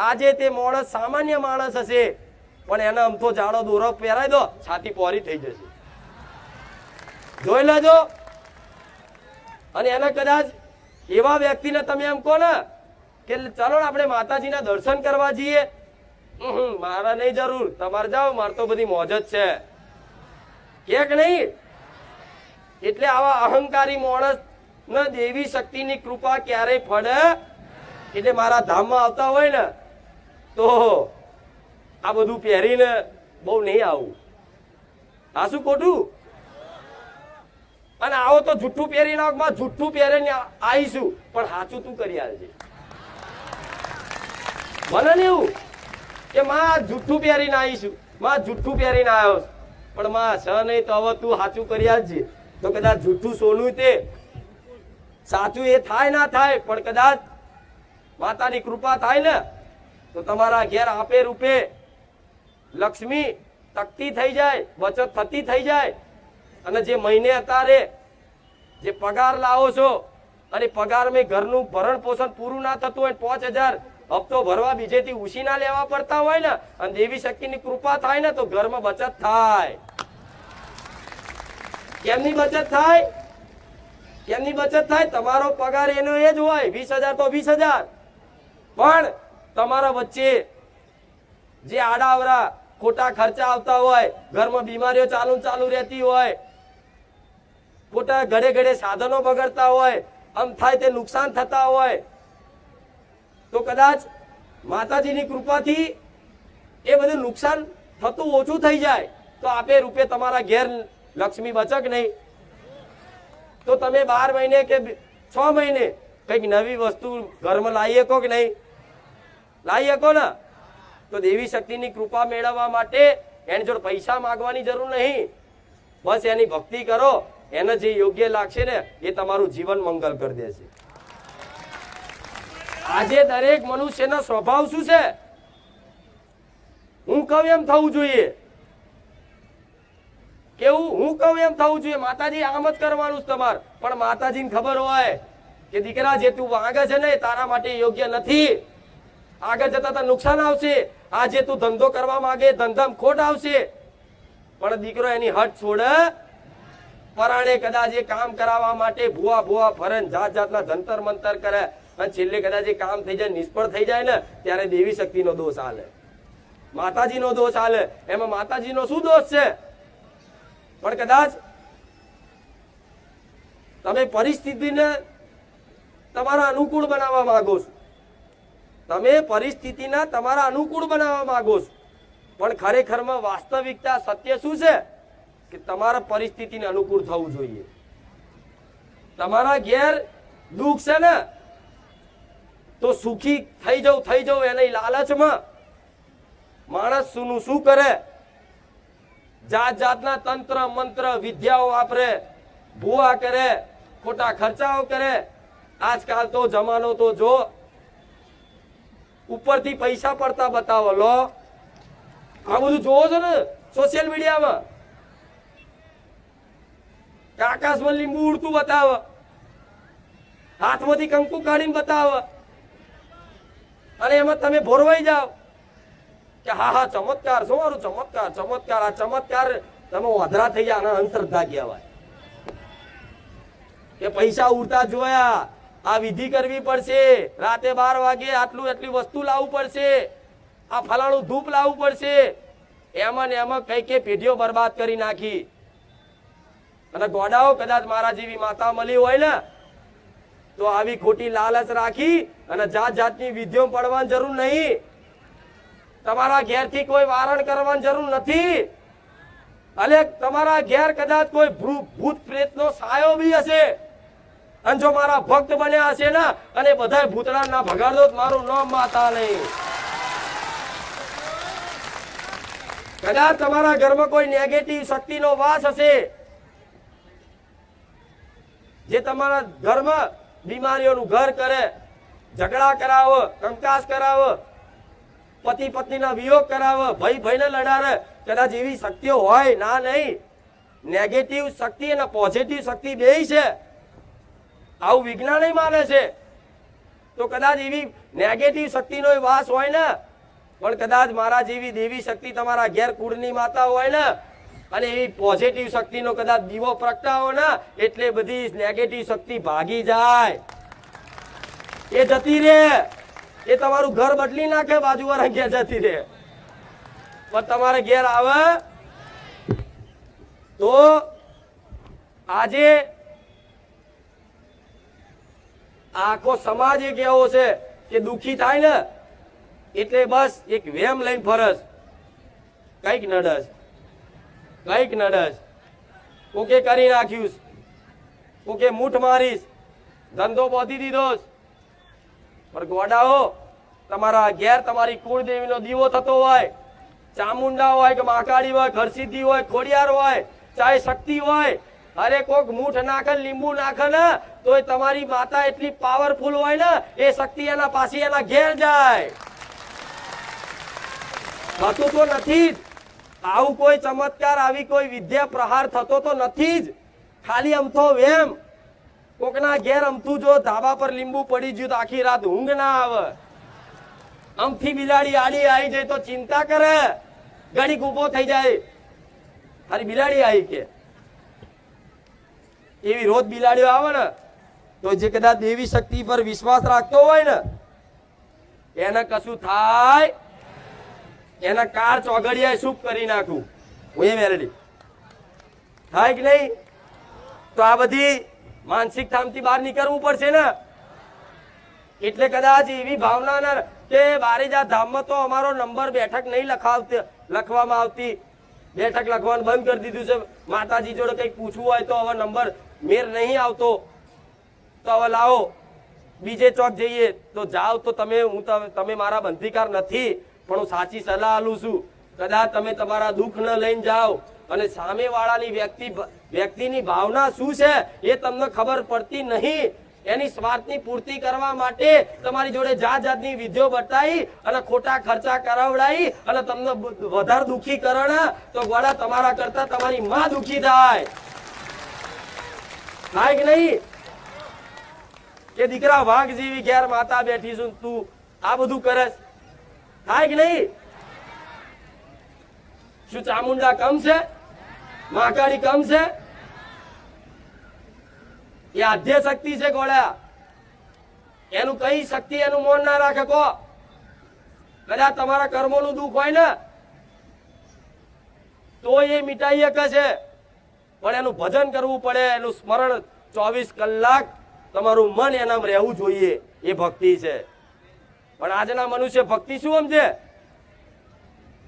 આજે તે માણસ સામાન્ય માણસ હશે. પણ એને અમથો જાડો દોરો પહેરાઈ દો, છાતી પોરી થઈ જશે. જોઈ લેજો. અને એને કદાચ એવા વ્યક્તિને તમે એમ કહો ને કે ચાલો આપણે માતાજીના દર્શન કરવા જઈએ. મારા નહીં જરૂર. તમારે જાઓ, મારે તો બધી મોજ જ છે. કે કે નહીં? એટલે આવા અહંકારી માણસ ને દેવી શક્તિની કૃપા ક્યારેય ફળે? એટલે મારા ધામમાં આવતા હોય ને તો આ બધું પહેરીને બહુ નહીં આવું. આ શું ખોટું? અને આવો તો જુઠ્ઠું પહેરી નાખમાં જુઠ્ઠું પહેરીને આવીશું. પણ સાચું તું કરી આવજે મને ને એવું કે માં જુઠ્ઠું પહેરીને આવીશું. માં જુઠ્ઠું પહેરીને આવ્યો પણ માં છ નહીં તો હવે તું સાચું કરી આવજે તો કદાચ જુઠ્ઠું સોનું તે સાચું એ થાય ના થાય, પણ કદાચ માતાની કૃપા થાય ને તો તમારા ઘેર આપે રૂપે લક્ષ્મી તકતી થઈ જાય, બચત થતી થઈ જાય. અને જે મહિને અત્યારે જે પગાર લાવો છો, અને પગાર મેં ઘરનું ભરણ પોષણ પૂરું ના થતું હોય પાંચ હજાર હપ્તો ભરવા બીજેથી ઉછીના લેવા પડતા હોય ને, અને દેવી શક્તિની કૃપા થાય ને, તો ઘરમાં બચત થાય. કેમની બચત થાય? કેમની બચત થાય? તમારો પગાર એનો એ જ હોય, વીસ હજાર તો વીસ હજાર. પણ તમારા વચ્ચે જે આડાવરા ખોટા ખર્ચા આવતા હોય, ઘરમાં બીમારીઓ ચાલુ ચાલુ રહેતી હોય, ખોટા ઘડે ઘડે સાધનો બગડતા હોય, આમ થાય તે નુકસાન થતા હોય, તો કદાચ માતાજીની કૃપાથી એ બધું નુકસાન થતું ઓછું થઈ જાય, તો આપે રૂપે તમારા ઘેર લક્ષ્મી બચક નહીં. તો તમે બાર મહિને કે છ મહિને કંઈક નવી વસ્તુ ઘરમાં લાવીએ કહો કે નહીં? લાવી શકો ને? તો દેવી શક્તિની કૃપા મેળવવા માટે એને જોડે પૈસા માંગવાની જરૂર નહીં. બસ એની ભક્તિ કરો, એને જે યોગ્ય લાગશે ને, એ તમારું જીવન મંગલ કરી દેશે. આજે દરેક મનુષ્યનો સ્વભાવ શું છે? હું કહું એમ થવું જોઈએ. કેવું હું કહું એમ થવું જોઈએ, માતાજી, આમ જ કરવાનું તમારે. પણ માતાજીને ખબર હોય કે દીકરા, જે તું વાગે છે ને તારા માટે યોગ્ય નથી. આગળ જતા તા નુકસાન આવશે. આજે તું ધંધો કરવા માંગે, ધંધામાં ખોટ આવશે. પણ દીકરો એની હટ છોડે. પરાણે કદાચ એ કામ કરાવવા માટે ભૂવા ભૂવા ફરે જાત જાતના જંતર મંતર કરે. અને છેલ્લે કદાચ એ કામ થઈ જાય, નિષ્ફળ થઈ જાય ને, ત્યારે દેવી શક્તિનો દોષ હાલે માતાજીનો દોષ હાલે એમાં માતાજીનો શું દોષ છે? પણ કદાચ તમે પરિસ્થિતિને તમારા અનુકૂળ બનાવવા માંગો છો. તમે પરિસ્થિતિના તમારા અનુકૂળ બનાવવા માંગો છો. પણ ખરેખરમાં વાસ્તવિકતા સત્ય શું છે? કે તમારા પરિસ્થિતિને અનુકૂળ થવું જોઈએ. તમારા ઘેર દુઃખ છે ને, તો સુખી થઈ જવું થઈ જવું એની લાલચમાં. માણસ શુંનું શું કરે? જાત જાતના તંત્ર, મંત્ર, વિદ્યાઓ વાપરે, ભૂવા કરે, ખોટા ખર્ચાઓ કરે. આજકાલ તો જમાનો તો જો ઉપરથી પૈસા પડતા બતાવો, લો. આ બધું જોવો છો ને સોશિયલ મીડિયામાં આકાશમાં લીંબુ ઉડતું બતાવે. હાથમાંથી કંકુ કાઢીને બતાવે. અને એમાં તમે ભોરવાઈ જાઓ. કે હા હા, ચમત્કાર, શું મારું ચમત્કાર ચમત્કાર, આ ચમત્કાર તમે વધરા થઈ જાય આને અંધશ્રદ્ધા કહેવાય. કે પૈસા ઉડતા જોયા. આ વિધિ કરવી પડશે. રાતે બાર વાગે આટલું એટલી વસ્તુ લાવવું પડશે. આ ફલાણું ધૂપ લાવવું પડશે. એમાં ને એમાં કઈ કઈ પેઢીઓ બરબાદ કરી નાખી. અને ગોડાઓ કદાચ મારા જેવી માતા મળી હોય ને, તો આવી ખોટી લાલચ રાખી અને જાત જાતની વિધિઓ પડવાની જરૂર નહીં. તમારા ઘેરથી કોઈ વારણ કરવાની જરૂર નથી. અને તમારા ઘેર કદાચ કોઈ ભૂત પ્રેતનો સાયો બી હશે. અને જો મારા ભક્ત બન્યા હશે ને, અને બધા ભૂતડા ના ભગાડો મારું નામ માતા નહીં. કદાચ તમારા ઘરમાં કોઈ નેગેટિવ શક્તિનો વાસ હશે, જે તમારા ઘરમાં બીમારીઓનું ઘર કરે, ઝઘડા કરાવો, કંકાસ કરાવો, પતિ પત્નીના વિયોગ કરાવો, ભાઈ ભાઈને લડાવે, કદાચ એવી શક્તિઓ હોય, ના નહીં. નેગેટિવ શક્તિ અને પોઝિટિવ શક્તિ બે છે. આવું વિજ્ઞાન માને છે. તો કદાચ એવી નેગેટિવ શક્તિનો વાસ હોય ને, પણ કદાચ મારા જેવી દેવી શક્તિ તમારા ઘેર કુળની માતા હોય ને, અને એવી પોઝિટિવ શક્તિનો કદાચ દીવો પ્રગટાવો ને, એટલે બધી નેગેટિવ શક્તિ ભાગી જાય. એ જતી રે એ તમારું ઘર બદલી નાખે, બાજુવાળા ઘેર જતી રે પણ તમારે ઘેર આવે તો આજે આખો સમાજ એક એવો છે કે દુખી થાય ને, એટલે બસ એક વેમ લઈને ફરસ કંઈક નડસ કંઈક નડસ કોકે કરી નાખ્યું કોકે મૂઠ મારીશ. ધંધો બોધી દીધો પણ ગોડાઓ, તમારા ઘેર તમારી કુળદેવીનો દીવો થતો હોય, ચામુંડા હોય કે માકાળી હોય, ઘરસિદ્ધિ હોય, ખોડિયાર હોય ચાહે શક્તિ હોય, અરે કોક મૂઠ નાખે લીંબુ નાખે ને તોય તમારી માતા એટલી પાવરફુલ હોય ને, એ શક્તિ એના પાસે એના ઘેર જાય. થતું તો નથી જ. આવું કોઈ ચમત્કાર, આવી કોઈ વિદ્યા પ્રહાર થતો તો નથી જ. ખાલી અમથો વેમ. કોકના ઘેર અમથું જો ધાબા પર લીંબુ પડી ગયું તો આખી રાત ઊંઘ ના આવે. અમથી બિલાડી આડી આવી જાય તો ચિંતા કરે. ઘડીક ઊભો થઈ જાય. હારી બિલાડી આવી કે. એવી રોજ બિલાડીઓ આવે ને તો જે કદાચ દેવી શક્તિ પર વિશ્વાસ રાખતો હોય ને, એને કશું થાય એના કાર ચોગડિયા શું કરી નાખું. હું એ મેરેડી થાય કે નહીં? તો આ બધી માનસિક થામથી બહાર નીકળવું પડશે ને. એટલે કદાચ એવી ભાવના ના કે બારેજા ધામમાં તો અમારો નંબર બેઠક નહીં લખાવતી, લખવામાં આવતી. બેઠક લખવાનું બંધ કરી દીધું છે. માતાજી જોડે કંઈક પૂછવું હોય તો હવે નંબર મેર નહીં આવતો. તો હવે લાવો, બીજે ચોક જઈએ. તો જાઓ તો તમે, હું તમે- મારા બંધીકાર નથી, પણ હું સાચી સલાહ આલું છું. કદાચ તમે તમારા દુઃખ ન લઈને જાઓ. અને સામેવાળાની વ્યક્તિ, વ્યક્તિની ભાવના શું છે એ તમને ખબર પડતી નહીં. એની સ્વાર્થની પૂર્તિ કરવા માટે તમારી જોડે જાત જાતની વિધિઓ બતાવી અને ખોટા ખર્ચા કરાવડાવી અને તમને વધારે દુઃખી કરણ, તો ગોળા તમારા કરતા તમારી માં દુઃખી થાય. થાય કે નહીં? કે દીકરા વાઘ જેવી ઘેર માતા બેઠી છું તું આ બધું કરસ. થાય કે નહીં? શું ચામુંડા કમ છે? મહાકાળી કમ છે? એ આધ્ય શક્તિ છે ગોળા. એનું કઈ શક્તિ એનું મોન ના રાખે કો. કદાચ તમારા કર્મોનું દુઃખ હોય ને, તો એ મીટાઈ શકે છે પણ એનું ભજન કરવું પડે, એનું સ્મરણ ચોવીસ કલાક તમારું મન એનામ રહેવું જોઈએ, એ ભક્તિ છે. પણ આજના મનુષ્ય ભક્તિ શું સમજે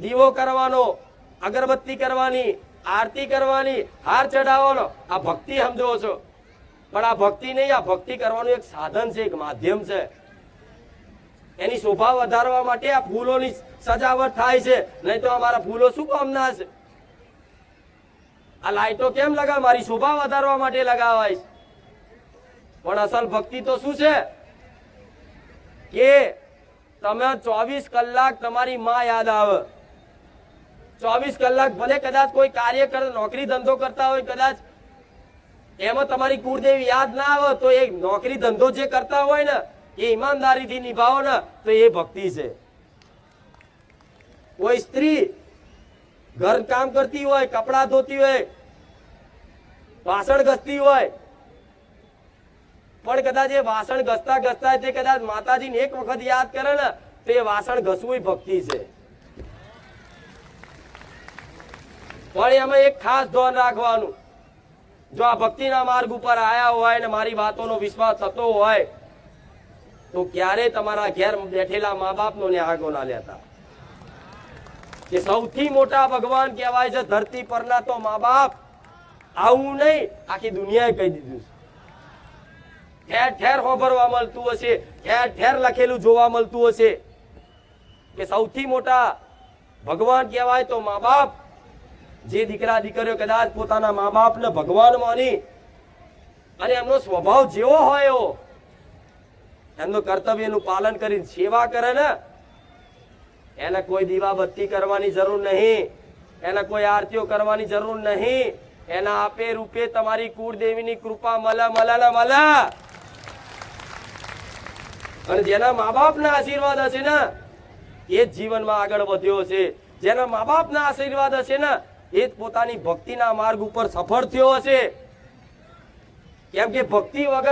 દીવો કરવાનો, અગરબત્તી કરવાની, આરતી કરવાની, હાર ચઢાવવાનો, આ ભક્તિ સમજો છો. પણ આ ભક્તિ નહીં, આ ભક્તિ કરવાનું એક સાધન છે, એક માધ્યમ છે. એની શોભા વધારવા માટે આ ફૂલોની સજાવટ થાય છે. નહીં તો અમારા ફૂલો શું કામના છે આ લાઈટો કેમ લગાવ? મારી શોભા વધારવા માટે લગાવાય છે. પણ અસલ ભક્તિ તો શું છે? કે તમે ચોવીસ કલાક તમારી માં યાદ આવે. ચોવીસ કલાક ભલે કદાચ કોઈ કાર્ય કરે, નોકરી ધંધો કરતા હોય કદાચ, એમાં તમારી કુળદેવી યાદ ના આવે તો એ નોકરી ધંધો જે કરતા હોય ને, એ ઈમાનદારીથી નિભાવો ને, તો એ ભક્તિ છે. કોઈ સ્ત્રી ઘર કામ કરતી હોય, કપડા ધોતી હોય, વાસણ ઘસતી હોય પણ કદાચ એ વાસણ ઘસતા ઘસતા તે કદાચ માતાજીને એક વખત યાદ કરે ને, તો વાસણ ઘસવું ભક્તિ છે. પણ એમાં એક ખાસ ધ્યાન રાખવાનું. જો આ ભક્તિના માર્ગ ઉપર આવ્યા હોય ને મારી વાતોનો વિશ્વાસ થતો હોય, તો ક્યારે તમારા ઘેર બેઠેલા મા બાપનો ને આગો ના લેતા. કે સૌથી મોટા ભગવાન કહેવાય છે, ધરતી પરના તો મા બાપ આવું નહીં, આખી દુનિયાએ કહી દીધું છે. ઠેર ઠેર હોભરવા મળતું હશે. ઠેર ઠેર લખેલું જોવા મળતું હશે. કે સૌથી મોટા ભગવાન કહેવાય તો મા બાપ. જે દીકરા દીકરીઓ કદાચ પોતાના મા બાપને ભગવાન માની અને એમનો સ્વભાવ જેવો હોય એમનું કર્તવ્યનું પાલન કરીને સેવા કરે ને, એને કોઈ દીવા બત્તી કરવાની જરૂર નહીં. એને કોઈ આરતીઓ કરવાની જરૂર નહીં. એના આપે રૂપે તમારી કુળદેવીની કૃપા મળે ને મળે અને જેના મા બાપના આશીર્વાદ હશે ને, એ જ જીવનમાં આગળ વધ્યો છે જેના મા બાપના આશીર્વાદ હશે ને, એ જ પોતાની ભક્તિના માર્ગ ઉપર સફળ થયો હશે. કેમ કે ભક્તિ વગર